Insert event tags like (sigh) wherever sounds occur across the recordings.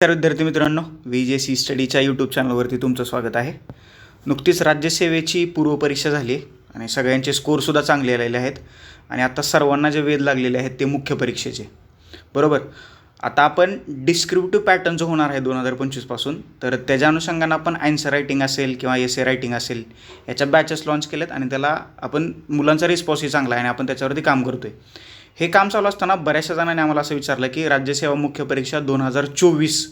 तर विद्यार्थी मित्रांनो व्ही जे सी स्टडीच्या यूट्यूब चॅनलवरती तुमचं स्वागत आहे. नुकतीच राज्यसेवेची पूर्वपरीक्षा झाली आहे आणि सगळ्यांचे स्कोरसुद्धा चांगले आलेले आहेत आणि आता सर्वांना जे वेध लागलेले आहेत ते मुख्य परीक्षेचे. बरोबर? आता आपण डिस्क्रिप्टिव्ह पॅटर्न जो होणार आहे दोन हजार पंचवीसपासून तर त्याच्या अनुषंगानं आपण आन्सर रायटिंग असेल किंवा एस ए रायटिंग असेल याच्या बॅचेस लॉन्च केल्यात आणि त्याला आपण मुलांचा रिस्पॉन्सही चांगला आहे आणि आपण त्याच्यावरती काम करतो आहे हे काम चालू असताना बऱ्याचशा जणांनी आम्हाला असं विचारलं की राज्यसेवा मुख्य परीक्षा दोन हजार चोवीस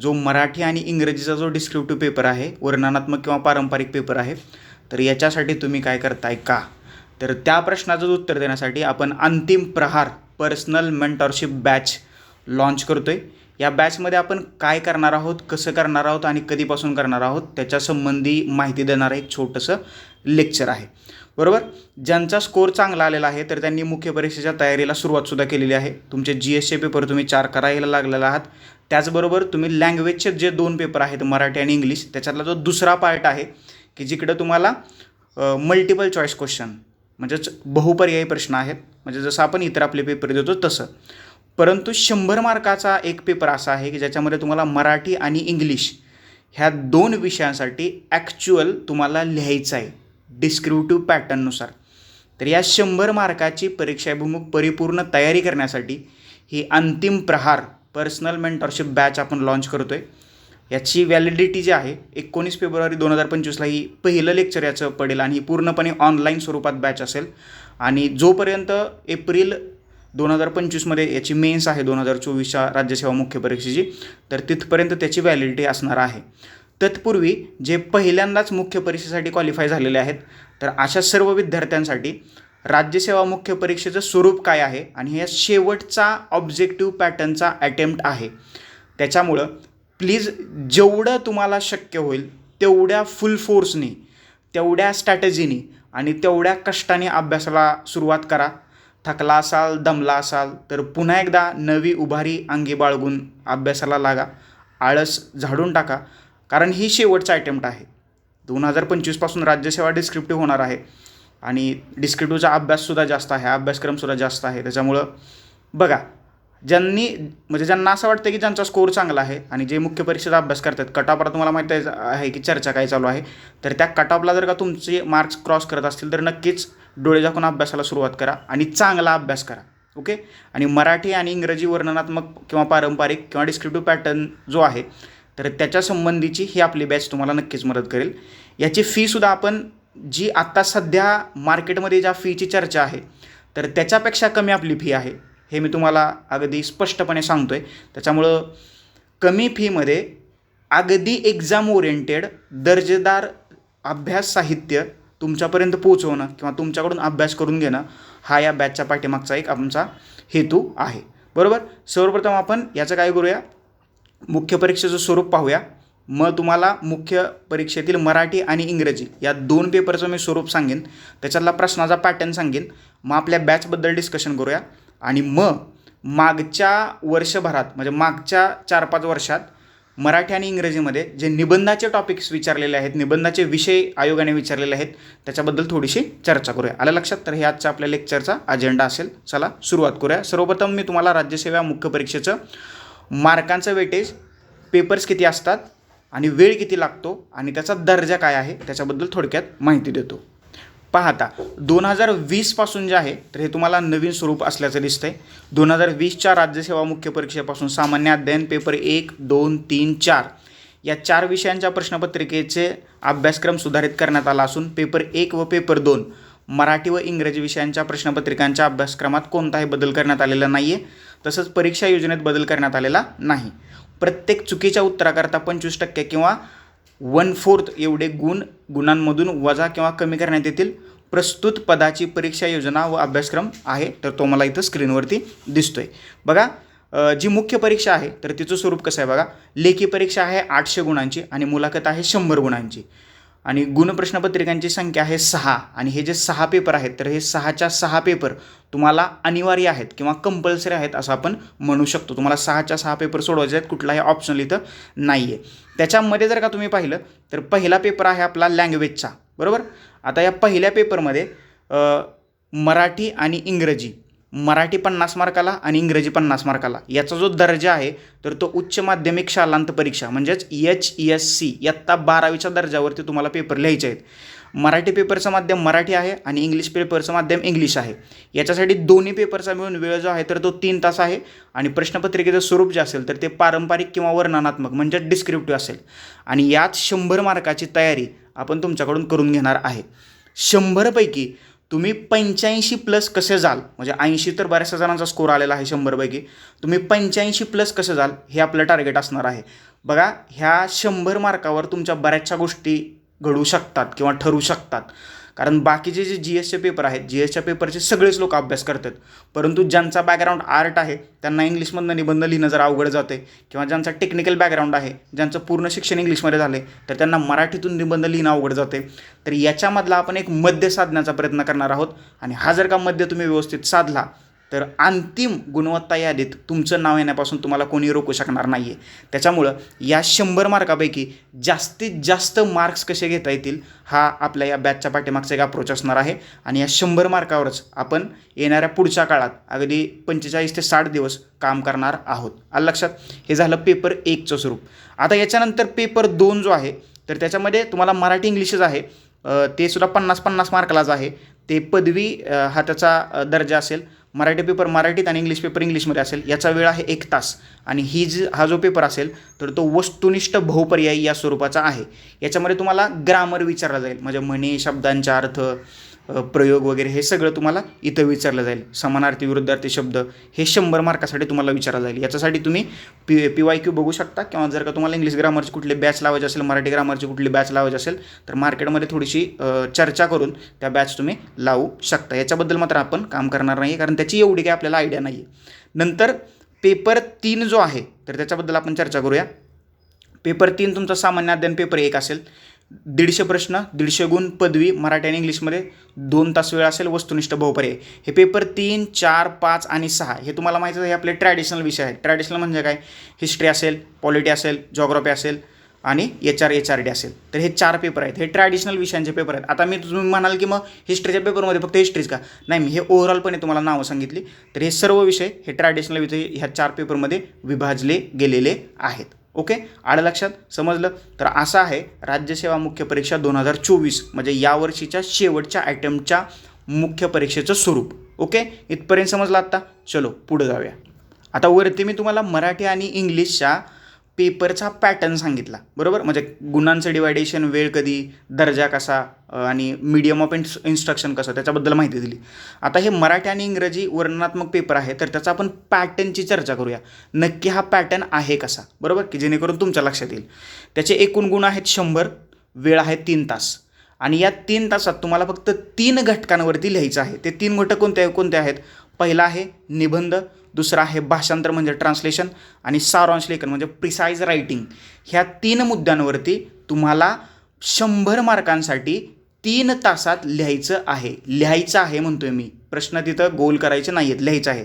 जो मराठी आणि इंग्रजीचा जो डिस्क्रिप्टिव्ह पेपर आहे वर्णनात्मक किंवा पारंपरिक पेपर आहे तर याच्यासाठी तुम्ही काय करताय का? तर त्या प्रश्नाचं उत्तर देण्यासाठी आपण अंतिम प्रहार पर्सनल मेंटॉरशिप बॅच लॉन्च करतो आहे या बॅचमध्ये आपण काय करणार आहोत कसं करणार आहोत आणि कधीपासून करणार आहोत त्याच्यासंबंधी माहिती देणारं एक छोटंसं लेक्चर आहे. बरोबर? ज्यांचा स्कोर चांगला आलेला आहे तर त्यांनी मुख्य परीक्षेच्या तयारीला सुरुवातसुद्धा केलेली आहे. तुमचे जी एसचे पेपर तुम्ही चार करायला लागलेला आहात. त्याचबरोबर तुम्ही लँग्वेजचे जे दोन पेपर आहेत मराठी आणि इंग्लिश त्याच्यातला जो दुसरा पार्ट आहे की जिकडं तुम्हाला मल्टिपल चॉईस क्वेश्चन म्हणजेच बहुपर्यायी प्रश्न आहेत. म्हणजे जसं आपण इतर आपले पेपर देतो तसं. परंतु शंभर मार्काचा एक पेपर असा आहे की ज्याच्यामध्ये तुम्हाला मराठी आणि इंग्लिश ह्या दोन विषयांसाठी ॲक्च्युअल तुम्हाला लिहायचं आहे. डिस्क्रिप्टिव्ह पॅटर्ननुसार तर या शंभर मार्काची परीक्षाभिमुख परिपूर्ण तयारी करण्यासाठी ही अंतिम प्रहार पर्सनल मेंटॉरशिप बॅच आपण लॉन्च करतो आहे याची व्हॅलिडिटी जी आहे एकोणीस फेब्रुवारी दोन हजार पंचवीसला ही पहिलं लेक्चर याचं पडेल आणि ही पूर्णपणे ऑनलाईन स्वरूपात बॅच असेल. आणि जोपर्यंत एप्रिल दोन हजार पंचवीसमध्ये याची मेन्स आहे दोन हजार चोवीसच्या राज्यसेवा मुख्य परीक्षेची तर तिथपर्यंत त्याची व्हॅलिडिटी असणार आहे. तत्पूर्वी जे पहिल्यांदाच मुख्य परीक्षेसाठी क्वालिफाय झालेले आहेत तर अशा सर्व विद्यार्थ्यांसाठी राज्यसेवा मुख्य परीक्षेचं स्वरूप काय आहे? आणि हे शेवटचा ऑब्जेक्टिव्ह पॅटर्नचा अटेम्प्ट आहे. त्याच्यामुळं प्लीज जेवढं तुम्हाला शक्य होईल तेवढ्या फुल फोर्सनी तेवढ्या स्ट्रॅटेजीनी आणि तेवढ्या कष्टाने अभ्यासाला सुरुवात करा. थकला असाल दमला असाल तर पुन्हा एकदा नवी उभारी अंगी बाळगून अभ्यासाला लागा. आळस झाडून टाका. कारण ही शेवटचा अटेम्प्ट आहे. दोन हजार पंचवीसपासून राज्यसेवा डिस्क्रिप्टिव्ह होणार आहे. आणि डिस्क्रिप्टिव्हचा अभ्याससुद्धा जास्त आहे अभ्यासक्रमसुद्धा जास्त आहे. त्याच्यामुळं बघा ज्यांनी म्हणजे ज्यांना असं वाटतं की ज्यांचा स्कोर चांगला आहे आणि जे मुख्य परीक्षेचा अभ्यास करतात कटॉपला तुम्हाला माहीत आहे आहे की चर्चा काय चालू आहे तर त्या कटॉपला जर का तुमचे मार्क्स क्रॉस करत असतील तर नक्कीच डोळे झाकून अभ्यासाला सुरुवात करा आणि चांगला अभ्यास करा. ओके आणि मराठी आणि इंग्रजी वर्णनात्मक किंवा पारंपरिक किंवा डिस्क्रिप्टिव्ह पॅटर्न जो आहे तर त्याच्या संबंधीची ही आपली बॅच तुम्हाला नक्कीच मदत करेल. याची फीसुद्धा आपण जी आत्ता सध्या मार्केटमध्ये ज्या फीची चर्चा आहे तर त्याच्यापेक्षा कमी आपली फी आहे हे मी तुम्हाला अगदी स्पष्टपणे सांगतो आहे त्याच्यामुळं कमी फीमध्ये अगदी एक्झाम ओरिएंटेड दर्जेदार अभ्यास साहित्य तुमच्यापर्यंत पोहोचवणं किंवा तुमच्याकडून अभ्यास करून घेणं हा या बॅचच्या पाठीमागचा एक आमचा हेतू आहे. बरोबर? सर्वप्रथम आपण याचं काय करूया? मुख्य परीक्षेचं स्वरूप पाहूया. मग तुम्हाला मुख्य परीक्षेतील मराठी आणि इंग्रजी या दोन पेपरचं मी स्वरूप सांगेन. त्याच्यातला प्रश्नाचा पॅटर्न सांगेन. मग आपल्या बॅचबद्दल डिस्कशन करूया. आणि मग मागच्या वर्षभरात म्हणजे मागच्या चार पाच वर्षात मराठी आणि इंग्रजीमध्ये जे निबंधाचे टॉपिक्स विचारलेले आहेत निबंधाचे विषय आयोगाने विचारलेले आहेत त्याच्याबद्दल थोडीशी चर्चा करूया. आलं लक्षात? तर हे आजच्या आपल्या लेक्चरचा अजेंडा असेल. चला सुरुवात करूया. सर्वप्रथम मी तुम्हाला राज्यसेवा मुख्य परीक्षेचं मार्कांचं वेटेज पेपर्स किती असतात आणि वेळ किती लागतो आणि त्याचा दर्जा काय आहे त्याच्याबद्दल थोडक्यात माहिती देतो. पाहता दोन हजार वीसपासून जे आहे तर हे तुम्हाला नवीन स्वरूप असल्याचं दिसतंय. दोन हजार वीसच्या राज्यसेवा मुख्य परीक्षेपासून सामान्य अध्ययन पेपर एक दोन तीन चार या चार विषयांच्या प्रश्नपत्रिकेचे अभ्यासक्रम सुधारित करण्यात आला असून पेपर एक व पेपर दोन मराठी व इंग्रजी विषयांच्या प्रश्नपत्रिकांच्या अभ्यासक्रमात कोणताही बदल करण्यात आलेला नाही आहे तसंच परीक्षा योजनेत बदल करण्यात आलेला नाही. प्रत्येक चुकीच्या उत्तराकरता पंचवीस टक्के किंवा वन फोर्थ एवढे गुण गुणांमधून वजा किंवा कमी करण्यात येतील. प्रस्तुत पदाची परीक्षा योजना व अभ्यासक्रम आहे तर तो मला इथं स्क्रीनवरती दिसतोय. बघा जी मुख्य परीक्षा आहे तर तिचं स्वरूप कसं आहे बघा? लेखी परीक्षा आहे आठशे गुणांची आणि मुलाखत आहे शंभर गुणांची. आणि गुणप्रश्नपत्रिकांची संख्या आहे सहा. आणि हे जे सहा पेपर आहेत तर हे सहाच्या सहा पेपर तुम्हाला अनिवार्य आहेत किंवा कंपल्सरी आहेत असं आपण म्हणू शकतो. तुम्हाला सहाच्या सहा पेपर सोडवायचे आहेत कुठलाही ऑप्शनल इथं नाही आहे त्याच्यामध्ये जर का तुम्ही पाहिलं तर पहिला पेपर आहे आपला लँग्वेजचा बरोबर? आता या पहिल्या पेपरमध्ये मराठी आणि इंग्रजी. मराठी पन्नास मार्काला आणि इंग्रजी पन्नास मार्काला याचा जो दर्जा आहे तर तो उच्च माध्यमिक शालांत परीक्षा म्हणजेच एच एस सी इयत्ता बारावीच्या दर्जावरती तुम्हाला पेपर लिहायचे आहेत. मराठी पेपरचं माध्यम मराठी आहे आणि इंग्लिश पेपरचं माध्यम इंग्लिश आहे. याच्यासाठी दोन्ही पेपरचा मिळून वेळ जो आहे तर तो तीन तास आहे आणि प्रश्नपत्रिकेचं स्वरूप जे असेल तर ते पारंपरिक किंवा वर्णनात्मक म्हणजे डिस्क्रिप्टिव्ह असेल. आणि यात शंभर मार्काची तयारी आपण तुमच्याकडून करून घेणार आहे. शंभरपैकी तुम्ही पंच्याऐंशी प्लस कसे जाल? म्हणजे ऐंशी तर बऱ्याचशा जणांचा स्कोर आलेला आहे शंभरपैकी. तुम्ही पंच्याऐंशी प्लस कसं जाल? हे आपलं टार्गेट असणार आहे. बघा ह्या शंभर मार्कावर तुमच्या बऱ्याचशा गोष्टी घडू शकतात किंवा ठरू शकतात. कारण बाकीचे जे जी एसचे पेपर आहेत जी एसच्या पेपरचे सगळेच लोक अभ्यास करतात. परंतु ज्यांचा बॅकग्राऊंड आर्ट आहे त्यांना इंग्लिशमधनं निबंध लिहिणं जरा अवघड जाते किंवा ज्यांचा टेक्निकल बॅकग्राऊंड आहे ज्यांचं पूर्ण शिक्षण इंग्लिशमध्ये झाले तर त्यांना मराठीतून निबंध लिहिणं अवघड जाते तर याच्यामधला आपण एक मध्य साधण्याचा प्रयत्न करणार आहोत. आणि हा जर का मध्य तुम्ही व्यवस्थित साधला तर अंतिम गुणवत्ता यादीत तुमचं नाव येण्यापासून तुम्हाला कोणी रोखू शकणार नाही आहे त्याच्यामुळं या शंभर मार्कापैकी जास्तीत जास्त मार्क्स कसे घेता येतील हा आपल्या या बॅचच्या पाठीमागचा एक अप्रोच असणार आहे. आणि या शंभर मार्कावरच आपण येणाऱ्या पुढच्या काळात अगदी पंचेचाळीस ते साठ दिवस काम करणार आहोत. आलं लक्षात? हे झालं पेपर एकचं स्वरूप. आता याच्यानंतर पेपर दोन जो आहे तर त्याच्यामध्ये तुम्हाला मराठी इंग्लिशच आहे. ते सुद्धा पन्नास पन्नास मार्कालाच आहे. ते पदवी हा त्याचा दर्जा असेल. मराठी पेपर मराठीत आणि इंग्लिश पेपर इंग्लिशमध्ये असेल याचा वेळ आहे एक तास. आणि ही जी हा जो पेपर असेल तर तो वस्तुनिष्ठ बहुपर्यायी या स्वरूपाचा आहे. याच्यामध्ये तुम्हाला ग्रामर विचारला जाईल. म्हणजे म्हणी शब्दांचा अर्थ प्रयोग वगैरे हे सगळं तुम्हाला इथं विचारलं जाईल. समानार्थी विरुद्धार्थी शब्द हे शंभर मार्कासाठी तुम्हाला विचारलं जाईल. याच्यासाठी तुम्ही पी पी वाय क्यू बघू शकता किंवा जर का तुम्हाला इंग्लिश ग्रामरची कुठली बॅच लावायची असेल मराठी ग्रामरची कुठली बॅच लावायची असेल तर मार्केटमध्ये थोडीशी चर्चा करून त्या बॅच तुम्ही लावू शकता. याच्याबद्दल मात्र आपण काम करणार नाही कारण त्याची एवढी काही आपल्याला आयडिया नाही आहे नंतर पेपर तीन जो आहे तर त्याच्याबद्दल आपण चर्चा करूया. पेपर तीन तुमचा सामान्य अध्ययन पेपर एक असेल. दीडशे प्रश्न दीडशे गुण पदवी मराठी आणि इंग्लिशमध्ये दोन तास वेळ असेल वस्तुनिष्ठ बहुपर्याय. हे पेपर तीन चार पाच आणि सहा हे तुम्हाला माहिती आहे हे आपले ट्रॅडिशनल विषय आहेत. ट्रॅडिशनल म्हणजे काय? हिस्ट्री असेल पॉलिटी असेल जॉग्रॉफी असेल आणि H R H R D असेल. तर हे चार पेपर आहेत. हे ट्रॅडिशनल विषयांचे पेपर आहेत. आता मी तुम्ही म्हणाल की मग हिस्ट्रीच्या पेपरमध्ये फक्त हिस्ट्रीच का? नाही मी हे ओव्हरऑलपणे तुम्हाला नावं सांगितली. तर हे सर्व विषय हे ट्रॅडिशनल विषय ह्या चार पेपरमध्ये विभाजले गेलेले आहेत. ओके? आलं लक्षात? समजलं? तर असं आहे राज्यसेवा मुख्य परीक्षा दोन हजार चोवीस म्हणजे यावर्षीच्या शेवटच्या आयटमच्या मुख्य परीक्षेचं स्वरूप. ओके? इथपर्यंत समजलं आत्ता? चलो पुढं जाऊया. आता वरती मी तुम्हाला मराठी आणि इंग्लिशच्या पेपरचा पॅटर्न सांगितला. बरोबर? म्हणजे गुणांचं डिवायडेशन वेळ कधी दर्जा कसा आणि मीडियम ऑफ इन्स इन्स्ट्रक्शन कसं त्याच्याबद्दल माहिती दिली. आता हे मराठी आणि इंग्रजी वर्णनात्मक पेपर आहे तर त्याचा आपण पॅटर्नची चर्चा करूया. नक्की हा पॅटर्न आहे कसा? बरोबर? की जेणेकरून तुमच्या लक्षात येईल. त्याचे एकूण गुण आहेत शंभर वेळ आहे तीन तास. आणि या तीन तासात तुम्हाला फक्त तीन घटकांवरती लिहायचं आहे. ते तीन घटक कोणते कोणते आहेत? पहिला आहे निबंध दुसरं आहे भाषांतर म्हणजे ट्रान्सलेशन आणि सारांश लेखन म्हणजे प्रिसाईज रायटिंग ह्या तीन मुद्द्यांवरती तुम्हाला शंभर मार्कांसाठी तीन तासात लिहायचं आहे. लिहायचं आहे म्हणतोय मी. प्रश्न तिथं गोल करायचे नाही आहेत लिहायचं आहे.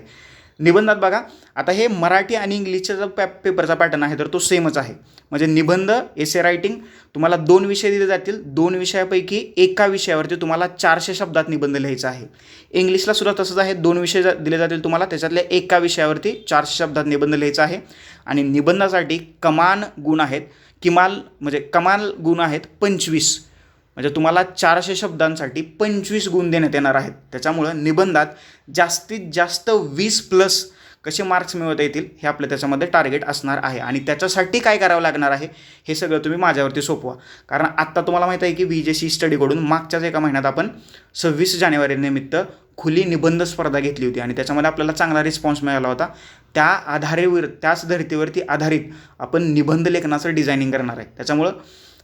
निबंधात बघा. आता हे मराठी आणि इंग्लिशचा जो पॅ पेपरचा पॅटर्न आहे तर तो सेमच आहे. म्हणजे निबंध एसे रायटिंग तुम्हाला दोन विषय दिले जातील. दोन विषयापैकी एका विषयावरती तुम्हाला चारशे शब्दात निबंध लिहायचा आहे. इंग्लिशला सुद्धा तसंच आहे. दोन विषय दिले जातील तुम्हाला त्याच्यातल्या एका विषयावरती चारशे शब्दात निबंध लिहायचा आहे. आणि निबंधासाठी कमान गुण आहेत. किमाल म्हणजे कमाल गुण आहेत पंचवीस. म्हणजे तुम्हाला चारशे शब्दांसाठी पंचवीस गुण देण्यात येणार आहेत. त्याच्यामुळं निबंधात जास्तीत जास्त वीस प्लस कसे मार्क्स मिळवता येतील हे आपलं त्याच्यामध्ये टार्गेट असणार आहे. आणि त्याच्यासाठी काय करावं लागणार आहे हे सगळं तुम्ही माझ्यावरती सोपवा. कारण आत्ता तुम्हाला माहीत आहे की व्ही जे सी स्टडीकडून मागच्याच एका महिन्यात आपण सव्वीस जानेवारी निमित्त खुली निबंध स्पर्धा घेतली होती. आणि त्याच्यामध्ये आपल्याला चांगला रिस्पॉन्स मिळाला होता. त्या आधारेवर त्याच धर्तीवरती आधारित आपण निबंध लेखनाचं डिझायनिंग करणार आहे. त्याच्यामुळं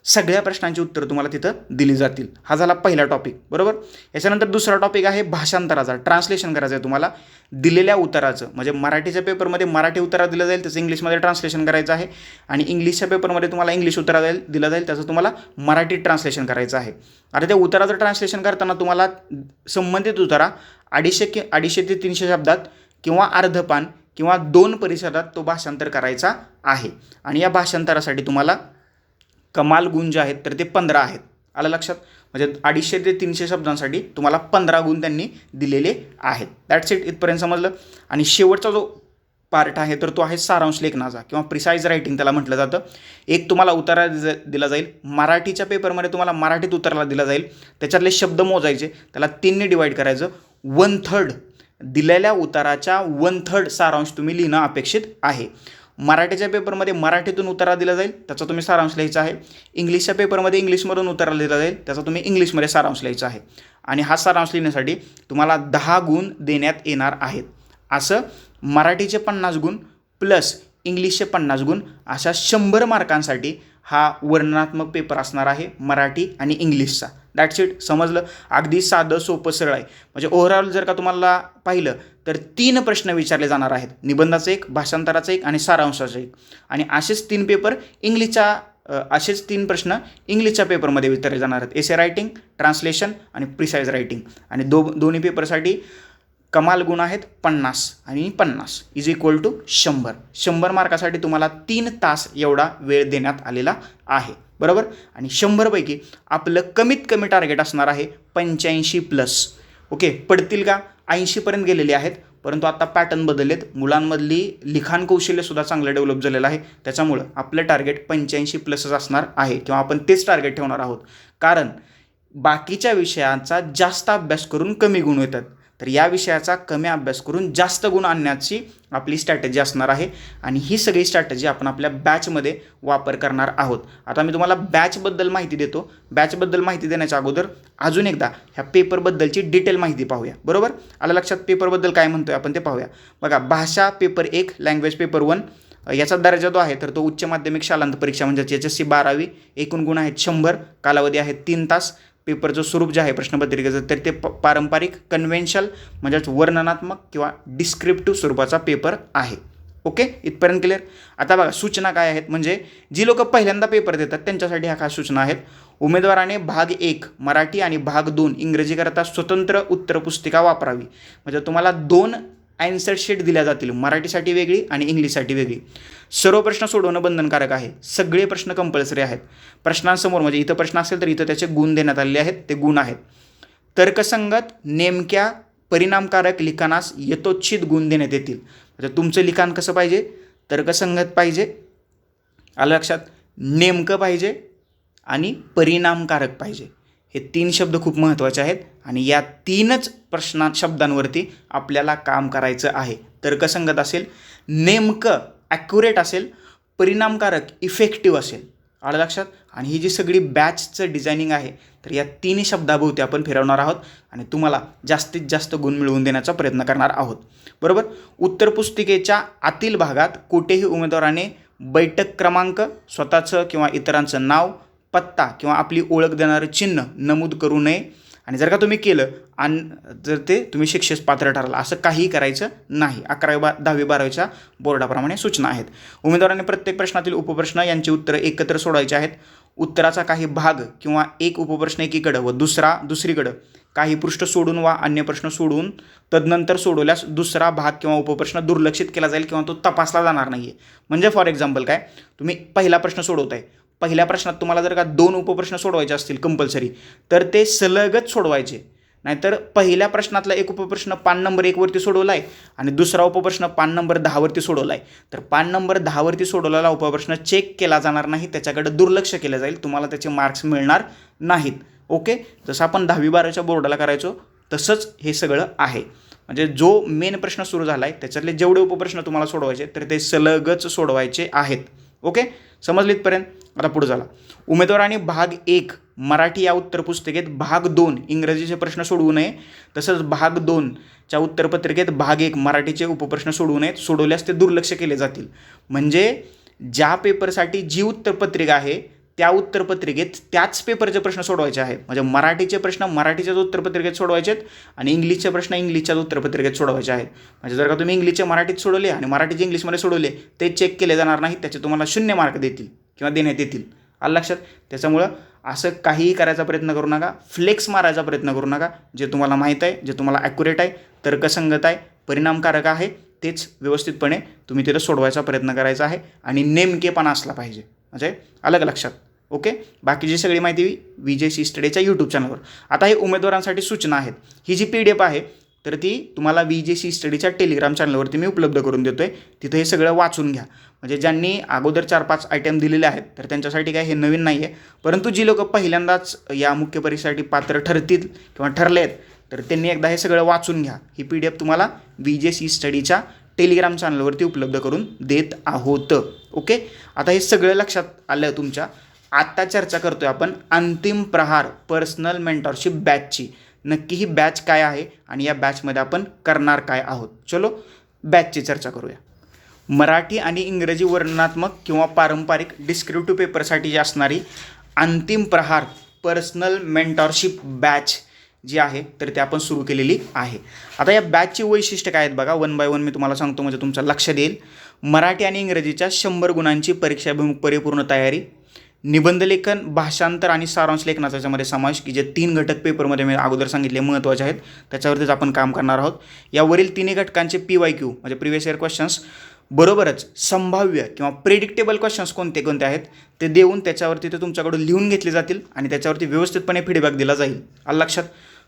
सगळ्या प्रश्नांची उत्तरं तुम्हाला तिथं दिली जातील. हा झाला पहिला टॉपिक बरोबर? याच्यानंतर दुसरा टॉपिक आहे भाषांतराचा. ट्रान्सलेशन करायचं आहे तुम्हाला. दिलेल्या उत्तराचं म्हणजे मराठीच्या पेपरमध्ये मराठी उत्तरा दिलं जाईल त्याचं इंग्लिशमध्ये ट्रान्सलेशन करायचं आहे. आणि इंग्लिशच्या पेपरमध्ये तुम्हाला इंग्लिश उत्तरा जाईल दिलं जाईल त्याचं तुम्हाला मराठी ट्रान्सलेशन करायचं आहे. आता त्या उत्तराचं ट्रान्सलेशन करताना तुम्हाला संबंधित उत्तरा अडीचशे कि अडीचशे ते तीनशे शब्दात किंवा अर्धपान किंवा दोन परिसरात तो भाषांतर करायचा आहे. आणि या भाषांतरासाठी तुम्हाला कमाल गुण जे आहेत तर ते पंधरा आहेत. आलं लक्षात? म्हणजे अडीचशे ते तीनशे शब्दांसाठी तुम्हाला पंधरा गुण त्यांनी दिलेले आहेत. दॅट्स इट इथपर्यंत समजलं? आणि शेवटचा जो पार्ट आहे तर तो आहे सारांश लेखनाचा किंवा प्रिसाईज रायटिंग त्याला म्हटलं जातं. एक तुम्हाला उतारा दिला जाईल. मराठीच्या पेपरमध्ये तुम्हाला मराठीत उतारला दिला जाईल. त्याच्यातले शब्द मोजायचे. त्याला तीनने डिवाईड करायचं. वन थर्ड दिलेल्या उताराच्या वन थर्ड सारांश तुम्ही लिहिणं अपेक्षित आहे. मराठीच्या पेपरमध्ये मराठीतून उतारा दिला जाईल त्याचा तुम्ही सारांश लिहायचा आहे. इंग्लिशच्या पेपरमध्ये इंग्लिशमधून उतारा दिला जाईल त्याचा तुम्ही इंग्लिशमध्ये सारांश लिहायचा आहे. आणि हा सारांश लिहिण्यासाठी तुम्हाला दहा गुण देण्यात येणार आहेत. असं मराठीचे पन्नास गुण प्लस इंग्लिशचे पन्नास गुण अशा शंभर मार्कांसाठी हा वर्णनात्मक पेपर असणार आहे मराठी आणि इंग्लिशचा. दॅट्स इट समजलं? अगदी साधं सोपं सरळ आहे. म्हणजे ओव्हरऑल जर का तुम्हाला पाहिलं तर तीन प्रश्न विचारले जाणार आहेत. निबंधाचं एक भाषांतराचं एक आणि सारांशाचं एक. आणि असेच तीन पेपर इंग्लिशच्या असेच तीन प्रश्न इंग्लिशच्या पेपरमध्ये विचारले जाणार आहेत. एसे रायटिंग ट्रान्सलेशन आणि प्रिसाईज रायटिंग आणि दो दोन्ही पेपरसाठी कमाल गुण आहेत पन्नास आणि पन्नास. इज इक्वल टू शंभर. शंभर मार्कासाठी तुम्हाला तीन तास एवढा वेळ देण्यात आलेला आहे. बरोबर? आणि शंभरपैकी आपलं कमीत कमी टार्गेट असणार आहे पंच्याऐंशी प्लस ओके पडतील का? ऐंशीपर्यंत गेलेले आहेत परंतु आता पॅटर्न बदललेत. मुलांमधली लिखाण कौशल्यसुद्धा चांगलं डेव्हलप झालेलं आहे. त्याच्यामुळं आपलं टार्गेट पंच्याऐंशी प्लसच असणार आहे किंवा आपण तेच टार्गेट ठेवणार आहोत. कारण बाकीच्या विषयांचा जास्त अभ्यास करून कमी गुण येतात. तर या विषयाचा कमी अभ्यास करून जास्त गुण आणण्याची आपली स्ट्रॅटेजी असणार आहे. आणि ही सगळी स्ट्रॅटेजी आपण आपल्या बॅचमध्ये वापर करणार आहोत. आता मी तुम्हाला बॅचबद्दल माहिती देतो. बॅचबद्दल माहिती देण्याच्या अगोदर अजून एकदा ह्या पेपरबद्दलची डिटेल माहिती पाहूया. बरोबर? आला लक्षात? पेपरबद्दल काय म्हणतोय आपण ते पाहूया. बघा भाषा पेपर एक लँग्वेज पेपर वन याचा दर्जा जो आहे तर तो उच्च माध्यमिक शालांत परीक्षा म्हणजे एच एस सी बारावी एकूण गुण आहेत शंभर कालावधी आहे तीन तास. पेपरचं स्वरूप जे आहे प्रश्नपत्रिकेचं तर ते प पारंपरिक कन्व्हेन्शल म्हणजेच वर्णनात्मक किंवा डिस्क्रिप्टिव्ह स्वरूपाचा पेपर आहे. ओके इथपर्यंत क्लिअर आता बघा सूचना काय आहेत? म्हणजे जी लोक पहिल्यांदा पेपर देतात त्यांच्यासाठी ह्या खास सूचना आहेत. उमेदवाराने भाग एक मराठी आणि भाग दोन इंग्रजीकरता स्वतंत्र उत्तरपुस्तिका वापरावी. म्हणजे तुम्हाला दोन ॲन्सर शीट दिल्या जातील. मराठीसाठी वेगळी आणि इंग्लिशसाठी वेगळी. सर्व प्रश्न सोडवणं बंधनकारक आहे. सगळे प्रश्न कंपल्सरी आहेत. प्रश्नांसमोर म्हणजे इथं प्रश्न असेल तर इथं त्याचे गुण देण्यात आलेले आहेत. ते गुण आहेत. तर्कसंगत नेमक्या परिणामकारक लिखाणास यथोचित गुण देण्यात येतील. म्हणजे तुमचं लिखाण कसं पाहिजे? तर्कसंगत पाहिजे. आलं लक्षात? नेमकं पाहिजे आणि परिणामकारक पाहिजे. हे तीन शब्द खूप महत्त्वाचे आहेत. आणि या तीनच प्रश्ना शब्दांवरती आपल्याला काम करायचं आहे. तर्कसंगत असेल नेमकं ॲक्युरेट असेल परिणामकारक इफेक्टिव्ह असेल. आलं लक्षात? आणि ही जी सगळी बॅचचं डिझायनिंग आहे तर या तिन्ही शब्दाभोवती आपण फिरवणार आहोत आणि तुम्हाला जास्तीत जास्त गुण मिळवून देण्याचा प्रयत्न करणार आहोत. बरोबर? उत्तर पुस्तिकेच्या आतील भागात कुठेही उमेदवाराने बैठक क्रमांक स्वतःचं किंवा इतरांचं नाव पत्ता किंवा आपली ओळख देणारं चिन्ह नमूद करू नये. आणि जर का तुम्ही केलं आणि जर ते तुम्ही शिक्षेस पात्र ठराल असं काहीही करायचं नाही. अकरावी बा दहावी बारावीच्या बोर्डाप्रमाणे सूचना आहेत. उमेदवारांनी प्रत्येक प्रश्नातील उपप्रश्न यांची उत्तरं एकत्र सोडवायची आहेत. उत्तराचा काही भाग किंवा एक उपप्रश्न एकीकडं व दुसरा दुसरीकडं काही पृष्ठ सोडून वा अन्य प्रश्न सोडून तदनंतर सोडवल्यास दुसरा भाग किंवा उपप्रश्न दुर्लक्षित केला जाईल किंवा तो तपासला जाणार नाही आहे म्हणजे फॉर एक्झाम्पल काय? तुम्ही पहिला प्रश्न सोडवताय. पहिल्या प्रश्नात तुम्हाला जर का दोन उपप्रश्न सोडवायचे असतील कंपल्सरी तर ते सलगच सोडवायचे. नाहीतर पहिल्या प्रश्नातला एक उपप्रश्न पान नंबर एकवरती सोडवला आहे आणि दुसरा उपप्रश्न पान नंबर दहावरती सोडवला आहे तर पान नंबर दहावरती सोडवलेला उपप्रश्न चेक केला जाणार नाही त्याच्याकडे दुर्लक्ष केलं जाईल तुम्हाला त्याचे मार्क्स मिळणार नाहीत. ओके? जसं आपण दहावी बाराच्या बोर्डाला करायचो तसंच हे सगळं आहे. म्हणजे जो मेन प्रश्न सुरू झाला आहे त्याच्यातले जेवढे उपप्रश्न तुम्हाला सोडवायचे तर ते सलगच सोडवायचे आहेत. ओके? समजलीतपर्यंत इथपर्यंत आता पुढे झाला. उमेदवाराने भाग एक मराठी या उत्तरपुस्तिकेत भाग दोन इंग्रजीचे प्रश्न सोडवू नये. तसंच भाग दोनच्या उत्तरपत्रिकेत भाग एक मराठीचे उपप्रश्न सोडवू नयेत सोडवल्यास ते दुर्लक्ष केले जातील. म्हणजे ज्या पेपरसाठी जी उत्तरपत्रिका आहे त्या उत्तरपत्रिकेत त्याच पेपरचे प्रश्न सोडवायचे आहेत. म्हणजे मराठीचे प्रश्न मराठीच्याच उत्तरपत्रिकेत सोडवायचे आहेत आणि इंग्लिशचे प्रश्न इंग्लिशच्याच उत्तरपत्रिकेत सोडवायचे आहेत. म्हणजे जर का तुम्ही इंग्लिशचे मराठीत सोडवले आणि मराठीचे इंग्लिशमध्ये सोडवले ते चेक केले जाणार नाहीत त्याचे तुम्हाला शून्य मार्क देतील. किंवा देण्यात येतील. आलं लक्षात? त्याच्यामुळं असं काहीही करायचा प्रयत्न करू नका. फ्लेक्स मारायचा प्रयत्न करू नका. जे तुम्हाला माहीत आहे जे तुम्हाला ॲक्युरेट आहे तर्कसंगत आहे परिणामकारक आहे तेच व्यवस्थितपणे तुम्ही तिथं सोडवायचा प्रयत्न करायचा आहे आणि नेमकेपणा असला पाहिजे. म्हणजे अलग लक्षात? ओके? बाकीची सगळी माहिती विजय सी स्टडीच्या यूट्यूब चॅनलवर आता हे उमेदवारांसाठी सूचना आहेत. ही जी पी डी एफ आहे तर ती तुम्हाला वी जे सी स्टडीच्या टेलिग्राम चॅनलवरती मी उपलब्ध करून देतो आहे तिथं हे सगळं वाचून घ्या. म्हणजे ज्यांनी अगोदर चार पाच आयटम दिलेले आहेत तर त्यांच्यासाठी काय हे नवीन नाही आहे परंतु जी लोक पहिल्यांदाच या मुख्य परीक्षेसाठी पात्र ठरतील किंवा ठरले आहेत तर त्यांनी एकदा हे सगळं वाचून घ्या. ही पी डी एफ तुम्हाला वी जे सी स्टडीच्या टेलिग्राम चॅनलवरती उपलब्ध करून देत आहोत. ओके? आता हे सगळं लक्षात आलं तुमच्या. आत्ता चर्चा करतोय आपण अंतिम प्रहार पर्सनल मेंटॉरशिप बॅचची नक्की ही बॅच काय आहे आणि या बॅचमध्ये आपण करणार काय आहोत. चलो बॅचची चर्चा करूया. मराठी आणि इंग्रजी वर्णनात्मक किंवा पारंपरिक डिस्क्रिप्टिव्ह पेपरसाठी जी असणारी अंतिम प्रहार पर्सनल मेंटॉरशिप बॅच जी आहे तर ते आपण सुरू केलेली आहे. आता या बॅचची वैशिष्ट्य काय आहेत बघा. वन बाय वन मी तुम्हाला सांगतो म्हणजे तुमच्या लक्षात येईल मराठी आणि इंग्रजीच्या शंभर गुणांची परीक्षाभिमुख परिपूर्ण तयारी निबंधलेखन भाषांतर आणि सारांश लेखनाचा याच्यामध्ये समावेश की जे तीन घटक पेपरमध्ये मी अगोदर सांगितले महत्त्वाचे आहेत. त्याच्यावरतीच आपण काम करणार आहोत. यावरील तिन्ही घटकांचे पी वाय क्यू म्हणजे प्रिव्हियस इयर क्वेश्चन्स बरोबरच संभाव्य किंवा प्रेडिक्टेबल क्वेश्चन्स कोणते कोणते आहेत ते देऊन त्याच्यावरती ते तुमच्याकडून लिहून घेतले जातील आणि त्याच्यावरती व्यवस्थितपणे फीडबॅक दिला जाईल. आलं लक्षात?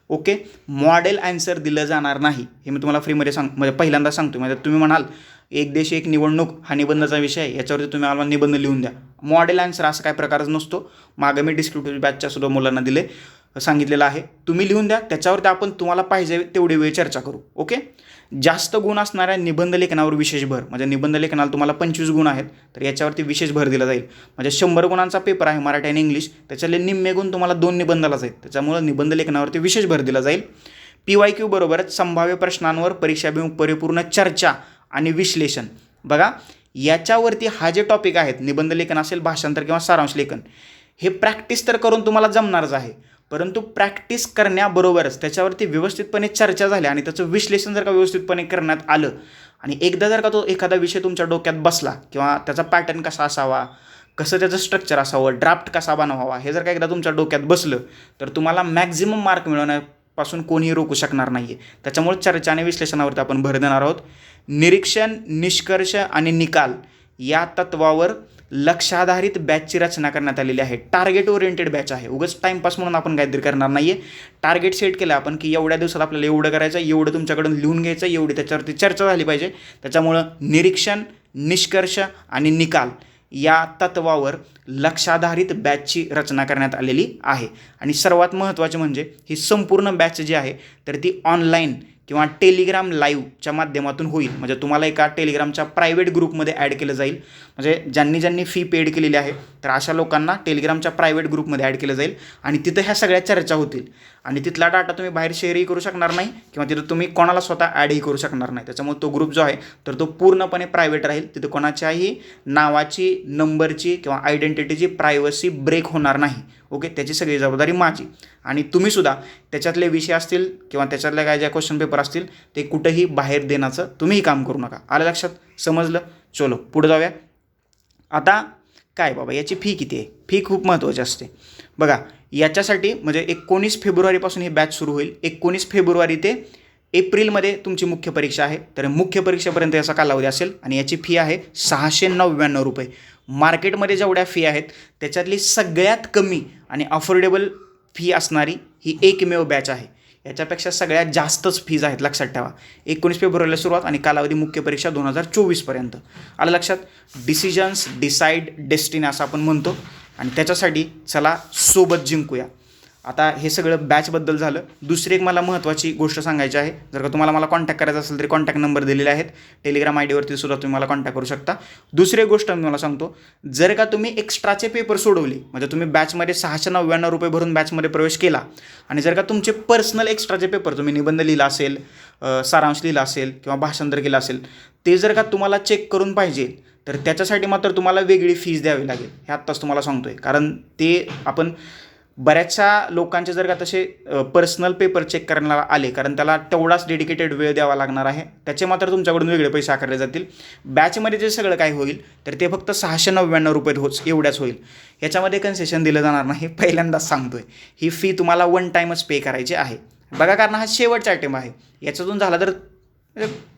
ओके? मॉडेल ॲन्सर दिलं जाणार नाही. हे मी तुम्हाला फ्रीमध्ये सांग म्हणजे पहिल्यांदा सांगतो म्हणजे तुम्ही म्हणाल एक देश एक निवडणूक हा निबंधाचा विषय आहे. याच्यावरती तुम्ही आम्हाला निबंध लिहून द्या. मॉडेल ॲन्सर असा काय प्रकारच नसतो. मागं मी डिस्क्रिप्टिव्ह बॅचच्या सुद्धा मुलांना दिले सांगितलेलं आहे. तुम्ही लिहून द्या. त्याच्यावरती आपण तुम्हाला पाहिजे तेवढी वेळ चर्चा करू. ओके? जास्त गुण असणाऱ्या निबंध लेखनावर विशेष भर. म्हणजे निबंध लेखनाला तुम्हाला पंचवीस गुण आहेत तर याच्यावरती विशेष भर दिला जाईल. म्हणजे शंभर गुणांचा पेपर आहे मराठी आणि इंग्लिश त्याच्यातले निम्मे गुण तुम्हाला दोन निबंधालाच आहेत. त्याच्यामुळं निबंध लेखनावरती विशेष भर दिला जाईल. पी वाय क्यू बरोबरच संभाव्य प्रश्नांवर परीक्षाभिमुख परिपूर्ण चर्चा आणि विश्लेषण. बघा याच्यावरती हा जे टॉपिक आहेत निबंध लेखन असेल भाषांतर किंवा सारांश लेखन हे प्रॅक्टिस तर करून तुम्हाला जमणारच आहे. परंतु प्रॅक्टिस करण्याबरोबरच त्याच्यावरती व्यवस्थितपणे चर्चा झाली आणि त्याचं विश्लेषण जर का व्यवस्थितपणे करण्यात आलं आणि एकदा जर का तो एखादा विषय तुमच्या डोक्यात बसला किंवा त्याचा पॅटर्न कसा असावा कसं त्याचं स्ट्रक्चर असावं ड्राफ्ट कसा बनवावा हे जर का एकदा तुमच्या डोक्यात बसलं तर तुम्हाला मॅक्झिमम मार्क मिळवण्यापासून कोणीही रोखू शकणार नाही आहे त्याच्यामुळे चर्चा आणि विश्लेषणावरती आपण भर देणार आहोत. निरीक्षण निष्कर्ष आणि निकाल या तत्वावर लक्षाधारित बॅचची रचना करण्यात आलेली आहे. टार्गेट ओरिएंटेड बॅच आहे. उगाच टाईमपास म्हणून आपण काहीतरी करणार नाही आहे टार्गेट सेट केलं आपण की एवढ्या दिवसात आपल्याला एवढं करायचं एवढं तुमच्याकडून लिहून घ्यायचं एवढी त्याच्यावरती चर्चा झाली पाहिजे. त्याच्यामुळं निरीक्षण निष्कर्ष आणि निकाल या तत्वावर लक्षाधारित बॅचची रचना करण्यात आलेली आहे. आणि सर्वात महत्त्वाचे म्हणजे ही संपूर्ण बॅच जी आहे तर ती ऑनलाईन किंवा टेलिग्राम लाईव्हच्या माध्यमातून होईल. म्हणजे तुम्हाला एका टेलिग्रामच्या प्रायव्हेट ग्रुपमध्ये ॲड केलं जाईल. म्हणजे ज्यांनी ज्यांनी फी पेड केलेली आहे तर अशा लोकांना टेलिग्रामच्या प्रायव्हेट ग्रुपमध्ये ॲड केलं जाईल. आणि तिथं ह्या सगळ्या चर्चा होतील. आणि तिथला डाटा तुम्ही बाहेर शेअरही करू शकणार नाही किंवा तिथं तुम्ही कोणाला स्वतः ॲडही करू शकणार नाही. त्याच्यामुळे तो ग्रुप जो आहे तर तो पूर्णपणे प्रायव्हेट राहील. तिथं कोणाच्याही नावाची नंबरची किंवा आयडेंटिटीची प्रायव्हसी ब्रेक होणार नाही. ओके त्याची सगळी जबाबदारी माझी. आणि तुम्हीसुद्धा त्याच्यातले विषय असतील किंवा त्याच्यातल्या काय ज्या क्वेश्चन पेपर असतील ते कुठंही बाहेर देण्याचं तुम्हीही काम करू नका. आलं लक्षात? समजलं? चलो पुढे जाऊया. आता काय बाबा याची फी किती आहे? फी खूप महत्त्वाची असते. बघा याच्यासाठी म्हणजे एकोणीस फेब्रुवारीपासून ही बॅच सुरू होईल. एकोणीस फेब्रुवारी ते एप्रिलमध्ये तुमची मुख्य परीक्षा आहे. तर मुख्य परीक्षेपर्यंत याचा कालावधी असेल आणि याची फी आहे सहाशे नव्याण्णव रुपये. मार्केटमध्ये जेवढ्या फी आहेत त्याच्यातली सगळ्यात कमी आणि अफोर्डेबल फी असणारी ही एकमेव बॅच आहे. याच्यापेक्षा सगळ्यात जास्तच फीज आहेत लक्षात ठेवा. एकोणीस फेब्रुवारीला सुरुवात आणि कालावधी मुख्य परीक्षा दोन हजार चोवीसपर्यंत आलं लक्षात? डिसिजन्स डिसाईड डेस्टिनी असं आपण म्हणतो. आणि त्याच्यासाठी चला सोबत जिंकूया. आता हे सगळं बॅचबद्दल झालं. दुसरी एक मला महत्त्वाची गोष्ट सांगायची आहे. जर का तुम्हाला मला कॉन्टॅक्ट करायचा असेल तरी कॉन्टॅक्ट नंबर दिलेले आहेत. टेलिग्राम आय डीवरती सुद्धा तुम्ही मला कॉन्टॅक्ट करू शकता. दुसरी गोष्ट मी मला सांगतो. जर का तुम्ही एक्स्ट्राचे पेपर सोडवले म्हणजे तुम्ही बॅचमध्ये सहाशे नव्याण्णव रुपये भरून बॅचमध्ये प्रवेश केला आणि जर का तुमचे पर्सनल एक्स्ट्राचे पेपर तुम्ही निबंध लिहिला असेल सारांश लिहिला असेल किंवा भाषांतर केलं असेल ते जर का तुम्हाला चेक करून पाहिजे तर त्याच्यासाठी मात्र तुम्हाला वेगळी फीज द्यावी लागेल. हे आत्ताच तुम्हाला सांगतोय. कारण ते आपण बऱ्याचशा लोकांचे जर का तसे पर्सनल पेपर चेक करायला आले कारण त्याला तेवढाच डेडिकेटेड वेळ द्यावा लागणार आहे. त्याचे मात्र तुमच्याकडून वेगळे पैसे आकारले जातील. बॅचमध्ये जे सगळं काय होईल तर ते फक्त सहाशे नव्याण्णव रुपये होच एवढ्याच होईल. याच्यामध्ये कन्सेशन दिलं जाणार नाही? (laughs) पहिल्यांदाच सांगतोय. ही फी तुम्हाला वन टाईमच पे करायची आहे. बघा कारण हा शेवटचा आयटम आहे. याच्यातून झाला तर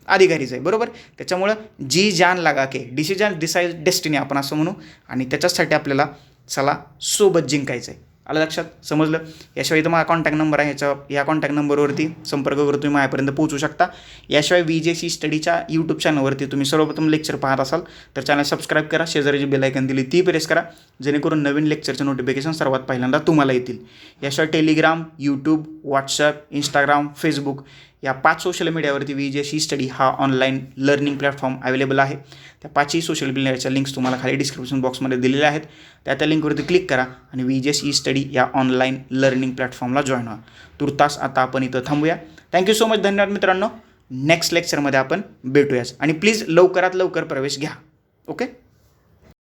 अधिकारीच आहे बरोबर? त्याच्यामुळं जी जान लागा के डिसिजन डिसाईड डेस्टिनी आपण असं म्हणू. आणि त्याच्यासाठी आपल्याला चला सोबत जिंकायचं आहे आलं लक्षात? समजलं? याशिवाय इथं माझा कॉन्टॅक्ट नंबर आहे. याच्या या कॉन्टॅक्ट नंबरवरती संपर्क करून तुम्ही माझ्यापर्यंत पोहोचू शकता. याशिवाय वी जे सी स्टडीच्या यूट्यूब चॅनलवरती तुम्ही सर्वप्रथम लेक्चर पाहत असाल तर चॅनल सबस्क्राईब करा. शेजारी जी बेलायकन दिली ती प्रेस करा. जेणेकरून नवीन लेक्चरचे नोटिफिकेशन सर्वात पहिल्यांदा तुम्हाला येतील. याशिवाय Telegram YouTube WhatsApp Instagram Facebook या पाच सोशल मीडियावरती वी जे सी स्टडी हा ऑनलाईन लर्निंग प्लॅटफॉर्म अवेलेबल आहे. त्या पाचही सोशल मीडियाच्या लिंक्स तुम्हाला खाली डिस्क्रिप्शन बॉक्समध्ये दिलेल्या आहेत. त्या त्या लिंकवरती क्लिक करा आणि वी जे सी स्टडी या ऑनलाईन लर्निंग प्लॅटफॉर्मला जॉईन व्हा. तुर्तास आता आपण इथं थांबूया. थँक्यू सो मच धन्यवाद मित्रांनो. नेक्स्ट लेक्चरमध्ये आपण भेटूयाच. आणि प्लीज लवकरात लवकर प्रवेश घ्या. ओके